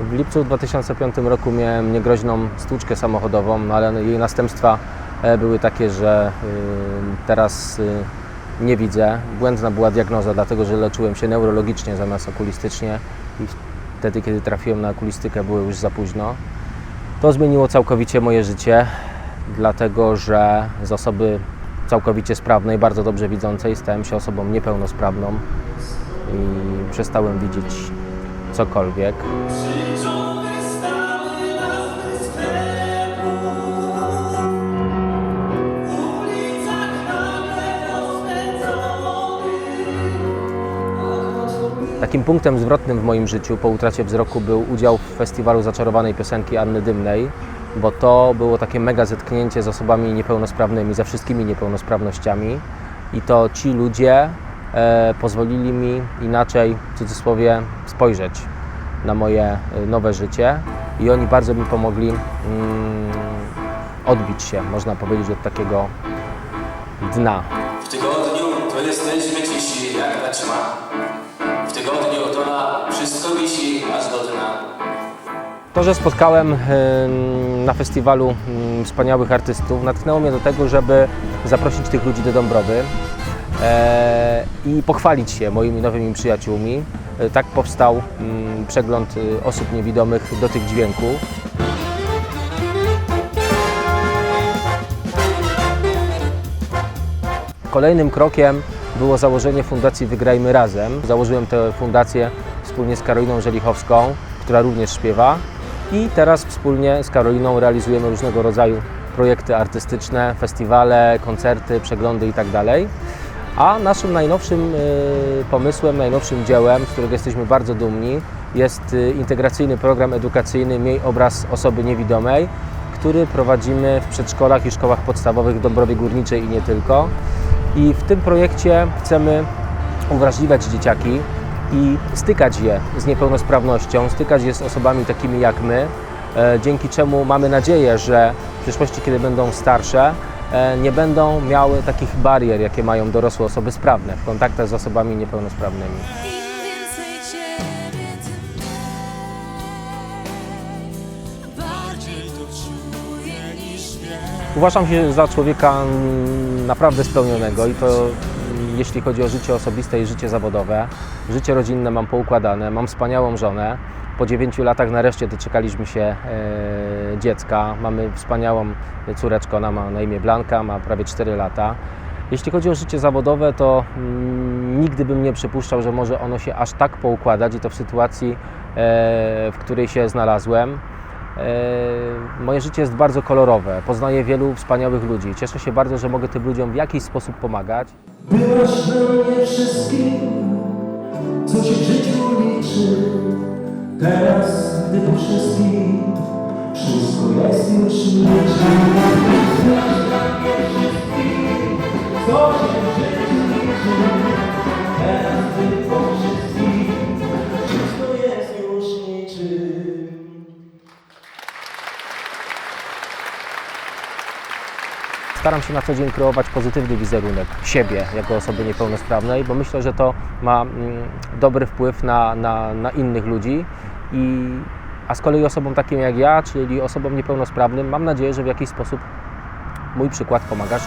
W lipcu 2005 roku miałem niegroźną stłuczkę samochodową, no ale jej następstwa e, były takie, że teraz y, nie widzę. Błędna była diagnoza, dlatego że leczyłem się neurologicznie zamiast okulistycznie i wtedy, kiedy trafiłem na okulistykę, było już za późno. To zmieniło całkowicie moje życie, dlatego że z osoby całkowicie sprawnej, bardzo dobrze widzącej, stałem się osobą niepełnosprawną i przestałem widzieć cokolwiek. Takim punktem zwrotnym w moim życiu po utracie wzroku był udział w festiwalu zaczarowanej piosenki Anny Dymnej, bo to było takie mega zetknięcie z osobami niepełnosprawnymi, ze wszystkimi niepełnosprawnościami i to ci ludzie pozwolili mi inaczej, w cudzysłowie, spojrzeć na moje e, nowe życie i oni bardzo mi pomogli mm, odbić się, można powiedzieć, od takiego dna. W tygodniu to jesteśmy cisi jak ta trzyma. W tygodniu to na wszystko wisi aż do dna. To, że spotkałem em, na festiwalu em, wspaniałych artystów, natchnęło mnie do tego, żeby zaprosić tych ludzi do Dąbrowy e, i pochwalić się moimi nowymi przyjaciółmi. E, Tak powstał em, przegląd e, osób niewidomych do tych dźwięków. Kolejnym krokiem było założenie Fundacji Wygrajmy Razem. Założyłem tę fundację wspólnie z Karoliną Żelichowską, która również śpiewa. I teraz wspólnie z Karoliną realizujemy różnego rodzaju projekty artystyczne, festiwale, koncerty, przeglądy itd. A naszym najnowszym y, pomysłem, najnowszym dziełem, z którego jesteśmy bardzo dumni, jest y, integracyjny program edukacyjny Miej obraz osoby niewidomej, który prowadzimy w przedszkolach i szkołach podstawowych w Dąbrowie Górniczej i nie tylko. I w tym projekcie chcemy uwrażliwiać dzieciaki i stykać je z niepełnosprawnością, stykać je z osobami takimi jak my, e, dzięki czemu mamy nadzieję, że w przyszłości, kiedy będą starsze, e, nie będą miały takich barier, jakie mają dorosłe osoby sprawne w kontaktach z osobami niepełnosprawnymi. Uważam się za człowieka mm, naprawdę spełnionego i to mm, jeśli chodzi o życie osobiste i życie zawodowe. Życie rodzinne mam poukładane, mam wspaniałą żonę. Po 9 latach nareszcie doczekaliśmy się e, dziecka. Mamy wspaniałą córeczkę, ona ma na imię Blanka, ma prawie 4 lata. Jeśli chodzi o życie zawodowe, to mm, nigdy bym nie przypuszczał, że może ono się aż tak poukładać i to w sytuacji, e, w której się znalazłem. E, Moje życie jest bardzo kolorowe. Poznaję wielu wspaniałych ludzi. Cieszę się bardzo, że mogę tym ludziom w jakiś sposób pomagać. Byłaś mnie wszystkim, Wszystko jest już się. Teraz, wszystkim, wszystko jest już. Staram się na co dzień kreować pozytywny wizerunek siebie jako osoby niepełnosprawnej, bo myślę, że to ma mm, dobry wpływ na, na, na innych ludzi. I, a z kolei osobom takim jak ja, czyli osobom niepełnosprawnym, mam nadzieję, że w jakiś sposób mój przykład pomaga.